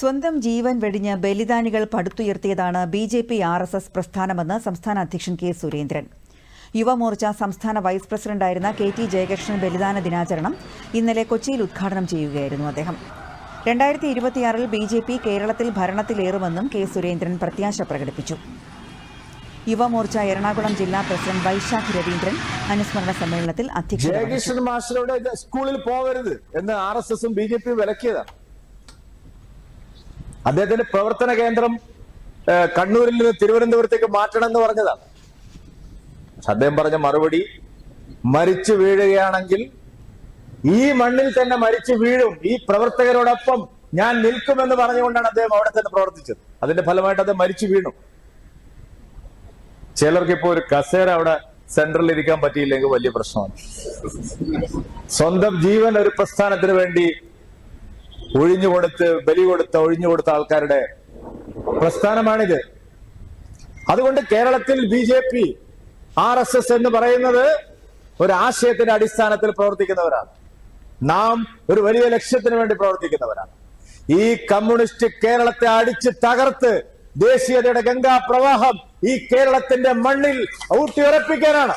സ്വന്തം ജീവൻ വെടിഞ്ഞ് ബലിദാനികൾ പടുത്തുയർത്തിയതാണ് B J P R S S പ്രസ്ഥാനമെന്ന് സംസ്ഥാന അധ്യക്ഷൻ കെ സുരേന്ദ്രൻ. യുവമോർച്ച സംസ്ഥാന വൈസ് പ്രസിഡന്റായിരുന്ന കെ ടി ജയകൃഷ്ണൻ ബലിദാന ദിനാചരണം ഇന്നലെ കൊച്ചിയിൽ ഉദ്ഘാടനം ചെയ്യുകയായിരുന്നു അദ്ദേഹം. രണ്ടായിരത്തി ഇരുപത്തിയാറിൽ ബി ജെ പി കേരളത്തിൽ ഭരണത്തിലേറുമെന്നും കെ സുരേന്ദ്രൻ പ്രത്യാശ പ്രകടിപ്പിച്ചു. യുവമോർച്ച എറണാകുളം ജില്ലാ പ്രസിഡന്റ് വൈശാഖ് രവീന്ദ്രൻ അനുസ്മരണ സമ്മേളനത്തിൽ മാസ്റ്ററുടെ സ്കൂളിൽ പോകരുത് എന്ന് ആർ എസ് എസും ബി ജെ പിയും വിലക്കിയതാണ്. അദ്ദേഹത്തിന്റെ പ്രവർത്തന കേന്ദ്രം കണ്ണൂരിൽ നിന്ന് തിരുവനന്തപുരത്തേക്ക് മാറ്റണം എന്ന് പറഞ്ഞതാണ്. അദ്ദേഹം പറഞ്ഞ മറുപടി മരിച്ചു വീഴുകയാണെങ്കിൽ ഈ മണ്ണിൽ തന്നെ മരിച്ചു വീഴും. ഈ പ്രവർത്തകരോടൊപ്പം ഞാൻ നിൽക്കുമെന്ന് പറഞ്ഞുകൊണ്ടാണ് അദ്ദേഹം അവിടെ തന്നെ പ്രവർത്തിച്ചത്. അതിന്റെ ഫലമായിട്ട് അദ്ദേഹം മരിച്ചു വീണു. ചിലർക്ക് ഇപ്പോ ഒരു കസേര അവിടെ സെന്ററിൽ ഇരിക്കാൻ പറ്റിയില്ലെങ്കിൽ വലിയ പ്രശ്നമാണ്. സ്വന്തം ജീവൻ ഒരു പ്രസ്ഥാനത്തിന് വേണ്ടി ഒഴിഞ്ഞു കൊടുത്ത് ബലി കൊടുത്ത ഒഴിഞ്ഞു കൊടുത്ത ആൾക്കാരുടെ പ്രസ്ഥാനമാണിത്. അതുകൊണ്ട് കേരളത്തിൽ B J P R S S എന്ന് പറയുന്നത് ഒരു ആശയത്തിന്റെ അടിസ്ഥാനത്തിൽ പ്രവർത്തിക്കുന്നവരാണ്. നാം ഒരു വലിയ ലക്ഷ്യത്തിന് വേണ്ടി പ്രവർത്തിക്കുന്നവരാണ്. ഈ കമ്മ്യൂണിസ്റ്റ് കേരളത്തെ അടിച്ച് തകർത്ത് ദേശീയതയുടെ ഗംഗാ പ്രവാഹം ഈ കേരളത്തിന്റെ മണ്ണിൽ ഊട്ടിയുറപ്പിക്കാനാണ്.